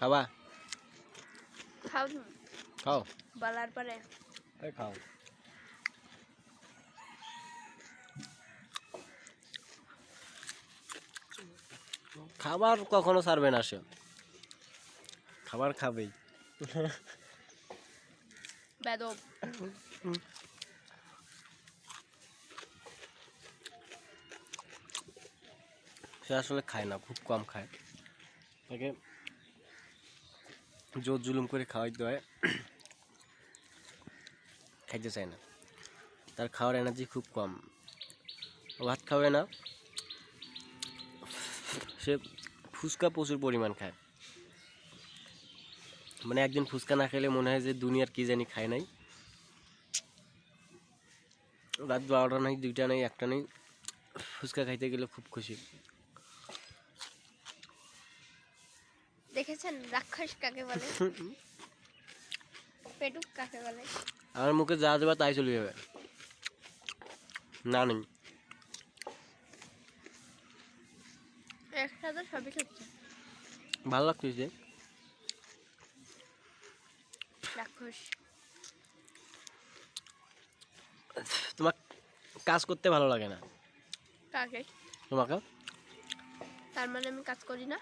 খাবা? খাও খাও। বলার পরে। খাও। খাবার কখনো ছাড়বে না সে। খাবার খাবেই। বেদব। সে আসলে খায় না খুব কম খায়। তাকে জোর জুলুম করে খাওয়াইতে হয়। খাইতে চায় না। তার খাওয়ার এনার্জি খুব কম। ভাত খাবে না। সে ফুচকা প্রচুর পরিমাণ খায়। মানে একদিন ফুচকা না খেলে মনে হয় যে দুনিয়ার কি জানি খায় নাই। রাত বারোটা নাই, দুইটা নেই, একটা নেই। ফুচকা খাইতে গেলে খুব খুশি। দেখেছেন? রাক্ষস কাকে বলে? পেটুক কাকে বলে? আমার মুখে যা দেবা তাই চলে যাবে। না নেই। একসাথে সবই ভালো লাগতেছে রাক্ষস। তোমার কাজ করতে ভালো লাগে না? কাকে? তোমাকে? তার মানে আমি কাজ করি না?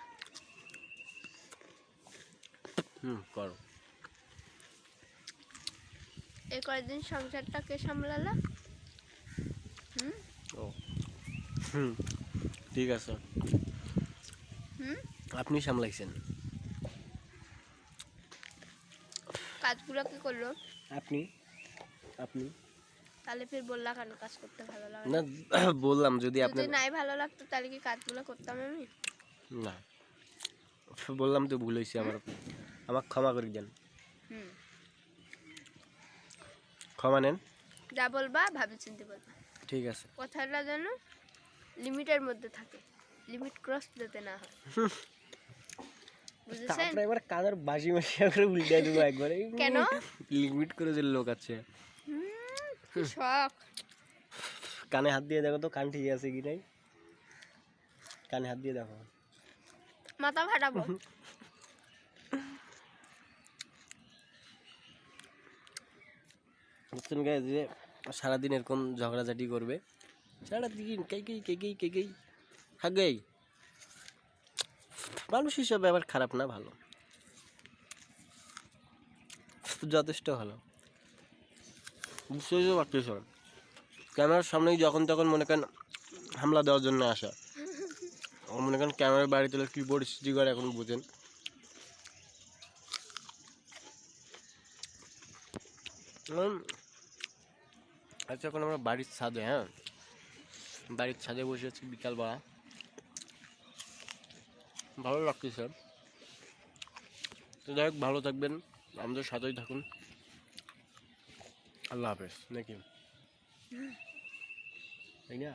হুম করো। এই কয়েকদিন সংসারটা কে সামলালা? হুম? ও। হুম ঠিক আছে। হুম? আপনি সামলাইছেন। কাজগুলো কি করল? আপনি আপনি। তাহলে ফির বললা কেন কাজ করতে ভালো লাগে না? বললাম যদি আপনি নাই ভালো লাগতো তাহলে কি কাজগুলো করতাম আমি? না। বললাম তো ভুল হয়েছে আমার। আমার ক্ষমা করে দেন। ক্ষমা নেন। যা বলবা ভাবি চিনতে বলবা ঠিক আছে। কথাটা যেন লিমিটের মধ্যে থাকে। লিমিট ক্রস যাতে না হয়। বুঝেছেন? এবার কাদের বাসি মাসি করে উল্টে দেবো একবারে। কেন? লিমিট করে যে লোক আছে। শখ। কানে হাত দিয়ে দেখো তো কান ঠিক আছে কি নাই? কানে হাত দিয়ে দেখো। মাথা ফাটাবো। বুঝছেন গায়ে যে সারাদিন এরকম ঝগড়াঝাটি করবে? সারাদিন কে কে কে কে কে কে থাকবেই মানুষ হিসাবে আবার খারাপ না ভালো। যথেষ্ট ভালো। বুঝতেই তো পারতেছ ক্যামেরার সামনেই যখন তখন মনে করেন হামলা দেওয়ার জন্য আসা। মনে করেন ক্যামেরা বাড়ি তোলে কী পরিস্থিতি করে এখন বুঝেন। আচ্ছা এখন আমরা বাড়ির ছাদে হ্যাঁ? বাড়ির ছাদে বসে আছি বিকালবেলা। ভালো লাগতেছে তো যাই হোক ভালো থাকবেন আমাদের সাথেই থাকুন। আল্লাহ হাফেজ নাকি? তাই না?